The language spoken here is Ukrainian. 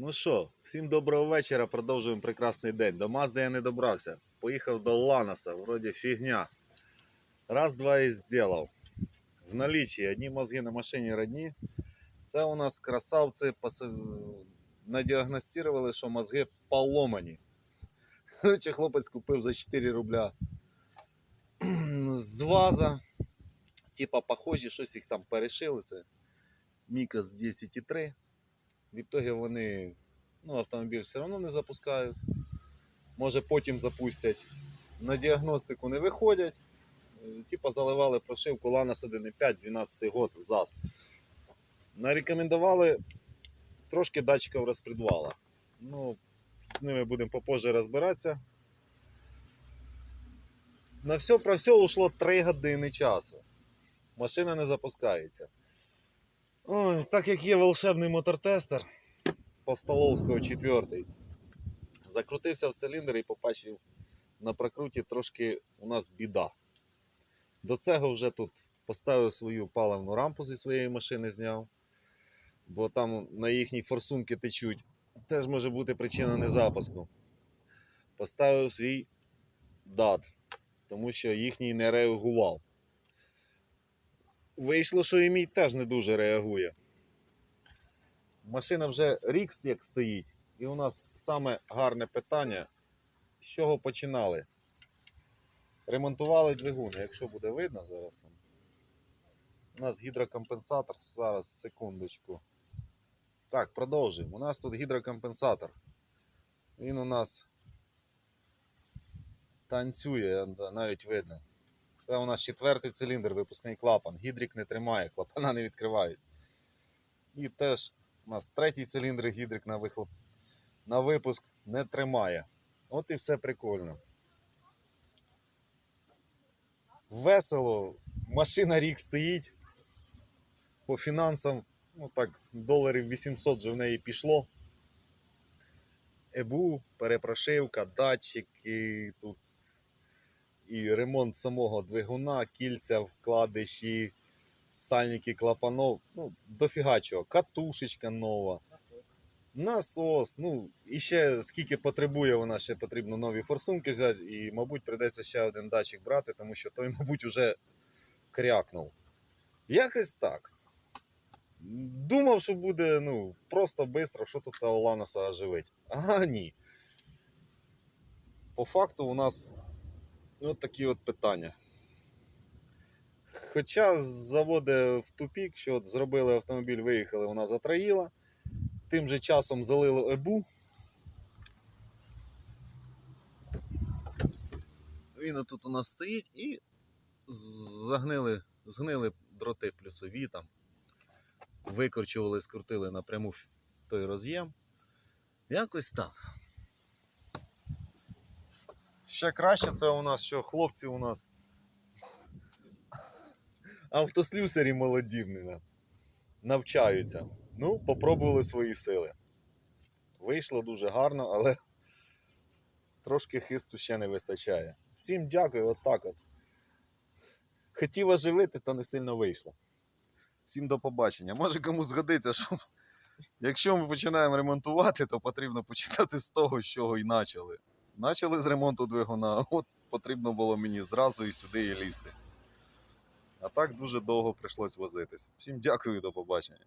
Ну що, всім доброго вечора. Продовжуємо прекрасний день. До Мазди я не добрався. Поїхав до Ланоса, вроді фігня. Раз, два і зробив. В налічі одні мозги на машині родні. Це у нас красавці пос- надіагностували, що мозги поломані. Коротше, хлопець купив за 4 рубля з ваза. Типа, похожі, щось їх там перешили. Це Мікас 10,3. В ітогі вони ну, автомобіль все одно не запускають. Може потім запустять. На діагностику не виходять. Е, Типа заливали прошивку Ланос 1.5 12 год ЗАЗ. Нарекомендували трошки датчиків розпредвала. Ну, з ними будемо попозже розбиратися. На все про все ушло 3 години часу. Машина не запускається. Ой, так як є волшебний мотортестер по Столовського 4. Закрутився в циліндр і побачив на прокруті трошки у нас біда. До цього вже тут поставив свою паливну рампу зі своєї машини зняв, бо там на їхній форсунки течуть. Теж може бути причина незапуску. Поставив свій дат, тому що їхній не реагував. Вийшло, що і мій теж не дуже реагує. Машина вже рік як стоїть, і у нас саме гарне питання, з чого починали. Ремонтували двигун, якщо буде видно зараз. У нас гідрокомпенсатор, зараз секундочку. Так, продовжуємо. У нас тут гідрокомпенсатор. Він у нас танцює, навіть видно. Це у нас четвертий циліндр, випускний клапан. Гідрик не тримає, клапана не відкриваються. І теж у нас третій циліндр гідрик на вихлоп. На випуск не тримає. От і все прикольно. Весело. Машина рік стоїть. По фінансам, ну так, доларів 800 вже в неї пішло. ЕБУ, перепрошивка, датчики, тут і ремонт самого двигуна, кільця, вкладиші, сальники клапанов. Ну, дофіга чого. Катушечка нова. Насос. Ну, і ще скільки потребує вона, ще потрібно нові форсунки взяти, і, мабуть, прийдеться ще один датчик брати, тому що той, мабуть, уже крякнув. Якось так. Думав, що буде ну, просто швидко, що тут цього Ланоса оживить. А ні. По факту у нас от такі от питання. Хоча заводить в тупік, що от зробили автомобіль, виїхали, вона затраїла. Тим же часом залило ЕБУ. Він тут у нас стоїть і загнили, згнили дроти плюсові там. Викорчували, скрутили напряму той роз'єм. Якось так. Ще краще це у нас, що хлопці у нас автослюсарі молодівні навчаються. Ну, попробували свої сили. Вийшло дуже гарно, але трошки хисту ще не вистачає. Всім дякую, от так от. Хотів оживити, та не сильно вийшло. Всім до побачення. Може комусь згодиться, що якщо ми починаємо ремонтувати, то потрібно починати з того, з чого і почали. Почали з ремонту двигуна, от потрібно було мені зразу і сюди і лізти. А так дуже довго прийшлось возитись. Всім дякую, до побачення.